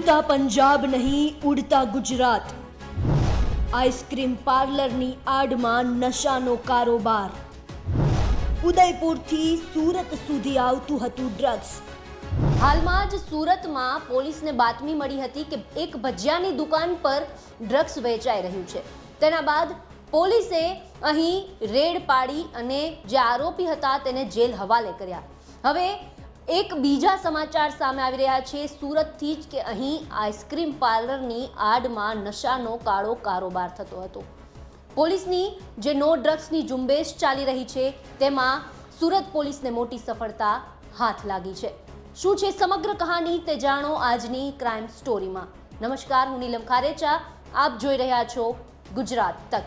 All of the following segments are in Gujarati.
ઉડતા પંજાબ નહીં, ઉડતા ગુજરાત. આઈસ્ક્રીમ પાર્લરની આડમાં નશાનો કારોબાર. ઉદયપુરથી સુરત સુધી આવતું હતું ડ્રગ્સ. હાલમાં જ સુરતમાં પોલીસને બાતમી મળી હતી કે એક ભજીયાની દુકાન પર ડ્રગ્સ વેચાઈ રહ્યું છે. તેના બાદ પોલીસે અહીં રેડ પાડી અને જે આરોપી હતા તેને જેલ હવાલે કર્યા. હવે એક બીજા સમાચાર સામે આવી રહ્યા છે. સુરતથી જ કે અહીં આઈસ્ક્રીમ પાર્લરની આડમાં નશાનો કાળો કારોબાર થતો હતો. પોલીસની જે નો ડ્રગ્સની ઝુંબેશ ચાલી રહી છે, તેમાં સુરત પોલીસને મોટી સફળતા હાથ લાગી છે. શું છે સમગ્ર કહાની તે જાણો આજની ક્રાઇમ સ્ટોરીમાં. નમસ્કાર, હું નીલમ ખારેચા. આપ જોઈ રહ્યા છો ગુજરાત તક.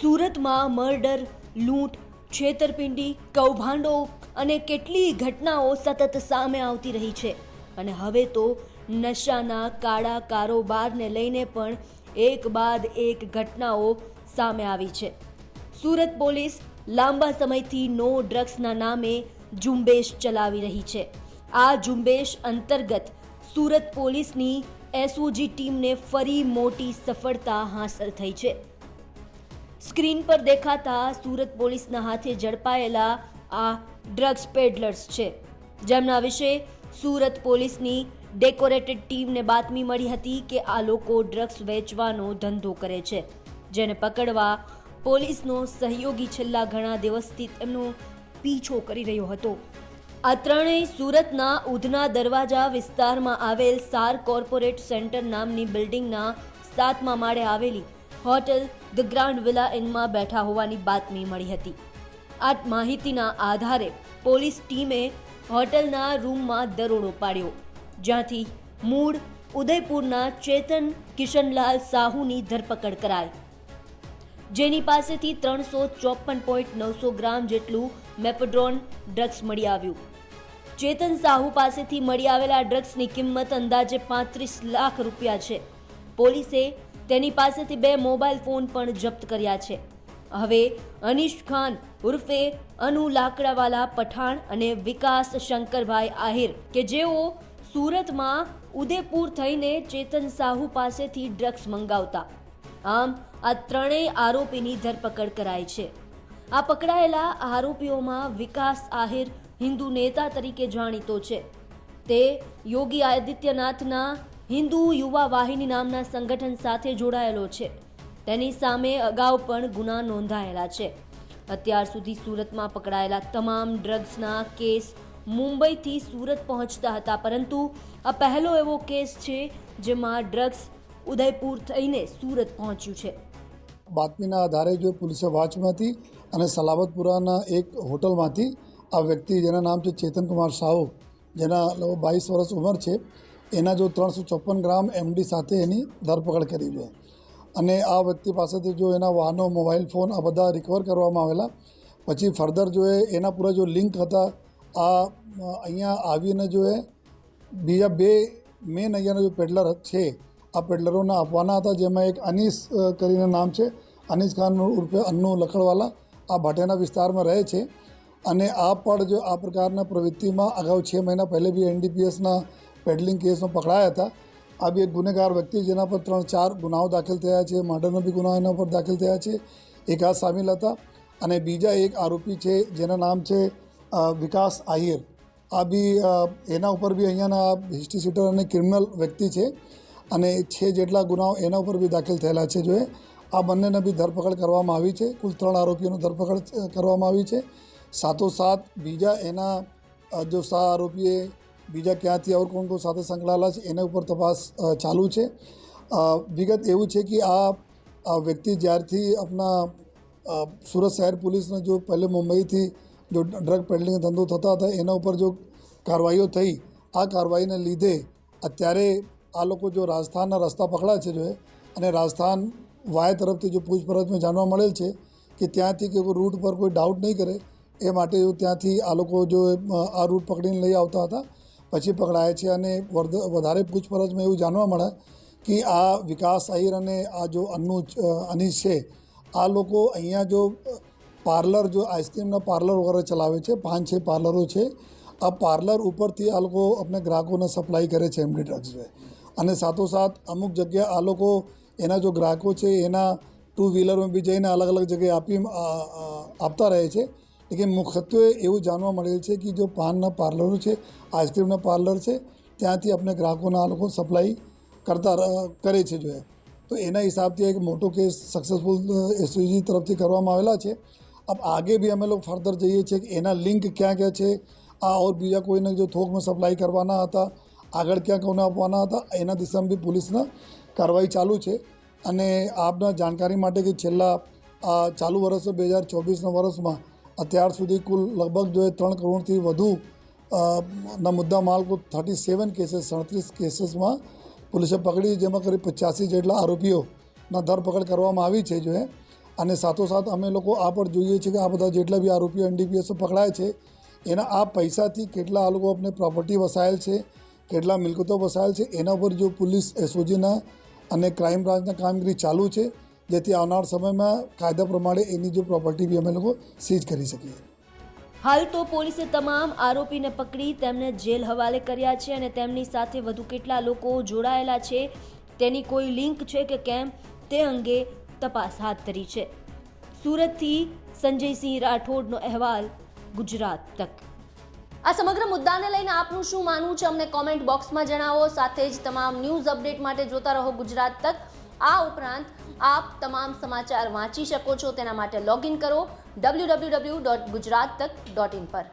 સુરતમાં મર્ડર, લૂંટ, છેતરપિંડી, કૌભાંડો અને કેટલીય ઘટનાઓ સતત સામે આવતી રહી છે. અને હવે તો નશાના કાળા કારોબારને લઈને પણ એક બાદ એક ઘટનાઓ સામે આવી છે. સુરત પોલીસ લાંબા સમયથી નો ડ્રગ્સના નામે ઝુંબેશ ચલાવી રહી છે. આ ઝુંબેશ અંતર્ગત સુરત પોલીસની એસઓજી ટીમને ફરી મોટી સફળતા હાંસલ થઈ છે. સ્ક્રીન પર દેખાતા સુરત પોલીસના હાથે ઝડપાયેલા આ ડ્રગ્સ પેડલર્સ છે. જેમના વિશે સુરત પોલીસની ડેકોરેટેડ ટીમને બાતમી મળી હતી કે આ લોકો ડ્રગ્સ વેચવાનો ધંધો કરે છે, જેને પકડવા પોલીસનો સહયોગી છેલ્લા ઘણા દિવસથી તેમનો પીછો કરી રહ્યો હતો. આ ત્રણેય સુરતના ઉધના દરવાજા વિસ્તારમાં આવેલ સાર કોર્પોરેટ સેન્ટર નામની બિલ્ડિંગના સાતમા માળે આવેલી હોટેલ ધ ગ્રાન્ડ વિલા ઇનમાં બેઠા હોવાની બાતમી મળી હતી. આ માહિતીના આધારે પોલીસ ટીમે હોટલના રૂમમાં દરોડો પાડ્યો, જ્યાંથી મૂળ ઉદયપુરના ચેતન કિશનલાલ સાહુની ધરપકડ કરાઈ. જેની પાસેથી ત્રણસો ચોપન પોઈન્ટ નવસો ગ્રામ જેટલું મેપડ્રોન ડ્રગ્સ મળી આવ્યું. ચેતન સાહુ પાસેથી મળી આવેલા ડ્રગ્સની કિંમત અંદાજે પાંત્રીસ લાખ રૂપિયા છે. પોલીસે તેની પાસેથી બે મોબાઈલ ફોન પણ જપ્ત કર્યા છે. હવે અનિશ ખાન ઉર્ફે અનુ લાકડાવાલા પઠાણ અને વિકાસ શંકરભાઈ આહિર, કે જેઓ સુરતમાં ઉદેપુર થઈને ચેતન સાહુ પાસેથી ડ્રગ્સ મંગાવતા. આમ, આ ત્રણેય આરોપીની ધરપકડ કરાઈ છે. આ પકડાયેલા આરોપીઓમાં વિકાસ આહિર હિન્દુ નેતા તરીકે જાણીતો છે. તે યોગી આદિત્યનાથના હિન્દુ યુવા વાહિની નામના સંગઠન સાથે જોડાયેલો છે. તેની સામે અગાઉ પણ ગુના નોંધાયેલા છે. અત્યાર સુધી સુરતમાં પકડાયેલા તમામ ડ્રગ્સના કેસ મુંબઈથી સુરત પહોંચતા હતા, પરંતુ આ પહેલો એવો કેસ છે જેમાં ડ્રગ્સ ઉદયપુર થઈને સુરત પહોંચ્યું છે. બાતમીના આધારે જો પોલીસે વાંચમાંથી અને સલાબતપુરાના એક હોટલમાંથી આ વ્યક્તિ જેના નામ છે ચેતનકુમાર સાહુ, જેના બાવીસ વર્ષ ઉંમર છે, એના જો ત્રણસો ચોપન ગ્રામ એમડી સાથે એની ધરપકડ કરી છે. અને આ વ્યક્તિ પાસેથી જો એના વાહનો, મોબાઈલ, ફોન આ બધા રિકવર કરવામાં આવેલા. પછી ફર્ધર જો એના પૂરા જો લિંક હતા, આ, અહીંયા આવીને જો એ, બીજા બે મેન અહીંયાના જો પેડલર છે, આ પેડલરોને આપવાના હતા, જેમાં એક અનીસ કરીને નામ છે. અનીસ ખાન ઉર્ફે અન્નુ લખડવાલા આ ભાટેના વિસ્તારમાં રહે છે. અને આ પણ જો આ પ્રકારના પ્રવૃત્તિમાં અગાઉ છ મહિના પહેલે બી એનડીપીએસના પેડલિંગ કેસમાં પકડાયા હતા. આ બી એક ગુનેગાર વ્યક્તિ જેના પર ત્રણ ચાર ગુનાઓ દાખલ થયા છે, મર્ડરનો બી ગુનાઓ એના પર દાખલ થયા છે. એક આ સામેલ હતા અને બીજા એક આરોપી છે જેના નામ છે વિકાસ આહિર. આ બી એના ઉપર બી અહીંયાના હિસ્ટ્રી સીટર અને ક્રિમિનલ વ્યક્તિ છે અને છે જેટલા ગુનાઓ એના ઉપર બી દાખલ થયેલા છે. જોએ આ બંનેને બી ધરપકડ કરવામાં આવી છે. કુલ ત્રણ આરોપીઓની ધરપકડ કરવામાં આવી છે. સાથોસાથ બીજા એના જો સા આરોપીએ બીજા ક્યાંથી અવર કોણ કોણ સાથે સંકળાયેલા છે, એના ઉપર તપાસ ચાલુ છે. વિગત એવું છે કે આ વ્યક્તિ જ્યારથી આપણા સુરત શહેર પોલીસને જો પહેલે મુંબઈથી જો ડ્રગ પેડલિંગ ધંધો થતા હતા, એના ઉપર જો કાર્યવાહીઓ થઈ, આ કાર્યવાહીને લીધે અત્યારે આ લોકો જો રાજસ્થાનના રસ્તા પકડાય છે જો અને રાજસ્થાન વાય તરફથી જો પૂછપરછમાં જાણવા મળેલ છે કે ત્યાંથી કે કોઈ રૂટ પર કોઈ ડાઉટ નહીં કરે, એ માટે ત્યાંથી આ લોકો જો આ રૂટ પકડીને લઈ આવતા હતા પછી પકડાય છે અને વધારે પૂછપરછમાં એવું જાણવા મળે કે આ વિકાસ આહિર અને આ જો અન્નુ અનીશ છે, આ લોકો અહીંયા જો પાર્લર જો આઈસ્ક્રીમના પાર્લર વગેરે ચલાવે છે, પાંચ, છ પાર્લરો છે, આ પાર્લર ઉપરથી આ લોકો આપણે ગ્રાહકોને સપ્લાય કરે છે એમડી ડ્રગ્સ અને સાથોસાથ અમુક જગ્યાએ આ લોકો એના જો ગ્રાહકો છે એના ટુ વ્હીલરમાં બી જઈને અલગ અલગ જગ્યાએ આપી આપતા રહે છે. એટલે મુખ્યત્વે એવું જાણવા મળેલ છે કે જો પાનના પાર્લરો છે આઈસ્ક્રીમના પાર્લર છે, ત્યાંથી આપણે ગ્રાહકોના આ લોકો સપ્લાય કરતા કરે છે જો તો એના હિસાબથી એક મોટો કેસ સક્સેસફુલ એસઓજી તરફથી કરવામાં આવેલા છે. અબ આગે બી અમે લોકો ફર્ધર જઈએ છીએ કે એના લિંક ક્યાં ક્યાં છે, આ ઓર બીજા કોઈને જો થોકમાં સપ્લાય કરવાના હતા, આગળ ક્યાં કોને આપવાના હતા, એના દિશામાં બી પોલીસના કાર્યવાહી ચાલુ છે. અને આપના જાણકારી માટે કે છેલ્લા, આ ચાલુ વર્ષ બે હજાર ચોવીસના વર્ષમાં અત્યાર સુધી કુલ લગભગ જોઈએ ત્રણ કરોડથી વધુ ના મુદ્દા માલકો થર્ટી સેવન કેસીસ સડત્રીસ કેસીસમાં પોલીસે પકડી, જેમાં કરી પચાસી જેટલા આરોપીઓના ધરપકડ કરવામાં આવી છે જોએ અને સાથોસાથ અમે લોકો આ પણ જોઈએ છીએ કે આ બધા જેટલા બી આરોપીઓ એનડીપીએસ પકડાય છે, એના આ પૈસાથી કેટલા આ લોકો આપણે પ્રોપર્ટી વસાયેલ છે, કેટલા મિલકતો વસાયેલ છે, એના પર જો પોલીસ એસઓજીના અને ક્રાઇમ બ્રાન્ચના કામગીરી ચાલુ છે જેથી આવનાર સમયમાં કાયદા પ્રમાણે એની જો પ્રોપર્ટી બી અમે લોકો સીઝ કરી શકીએ. હાલ તો પોલીસે તમામ આરોપીને પકડી તેમને જેલ હવાલે કર્યા છે અને તેમની સાથે વધુ કેટલા લોકો જોડાયેલા છે તેની કોઈ લિંક છે કે કેમ તે અંગે તપાસ હાથ ધરી છે. સુરતથી સંજયસિંહ રાઠોડનો અહેવાલ ગુજરાત તક. આ સમગ્ર મુદ્દાને લઈને આપનું શું માનવું છે અમને કોમેન્ટ બોક્સમાં જણાવો. સાથે જ તમામ ન્યૂઝ અપડેટ માટે જોતા રહો ગુજરાત તક. આ ઉપરાંત આપ તમામ સમાચાર વાંચી શકો છો. તેના માટે લોગિન કરો. W W W dot Gujarat Tak dot in પર.